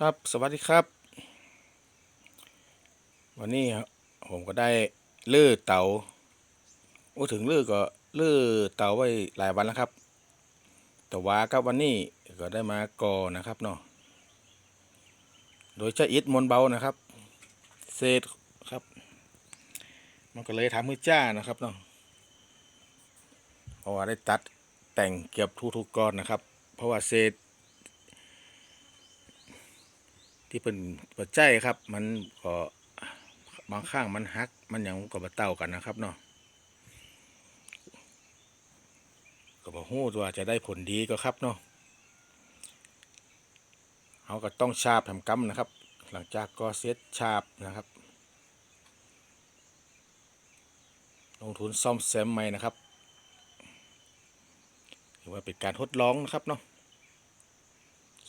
ครับสวัสดีครับ วันนี้ผมก็ได้ลื้อเตาโอ้ถึงลื้อก็ลื้อเตาไว้หลายวันแล้วครับ แต่ว่ากับวันนี้ก็ได้มากอนะครับเนาะโดยใช้อิฐมวลเบานะครับ เศษครับ มันก็เลยทำให้จ้านะครับเนาะเพราะว่าได้ตัดแต่งเกือบทุกๆก้อนนะครับ เพราะว่าเศษ ที่เป็นปัจจัยครับ มันก็บางข้างมันหัก มันยังก็บ่เต่ากันนะครับเนาะก็บ่ฮู้ว่าจะได้ผลดีก็ครับเนาะเขาก็ต้องชาบแผ่มกำนะครับ หลังจากก็เซตชาบนะครับ ลงทุนซ่อมแซมใหม่นะครับถือว่าเป็นการทดลองนะครับเนาะ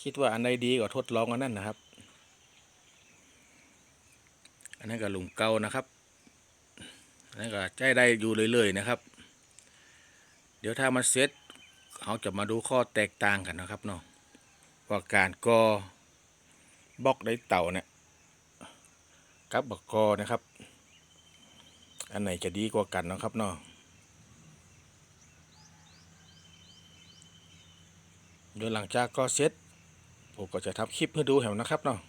คิดว่าอันใดดีก็ทดลองอันนั้นนะครับ นนั้นก็หลุมเก่านะครับอันนั้นก็ใจได้อยู่เรื่อยๆนะครับ เดี๋ยวถ้ามันเสร็จเขาจะมาดูข้อแตกต่างกันนะครับเนาะว่าการกอบล็อกได้เต่าเนี่ยกับบกกอนะครับ อันไหนจะดีกว่ากันนะครับเนาะเดี๋ยวหลังจากก็เสร็จผมก็จะทำคลิปให้ดูแหวนะครับเนาะ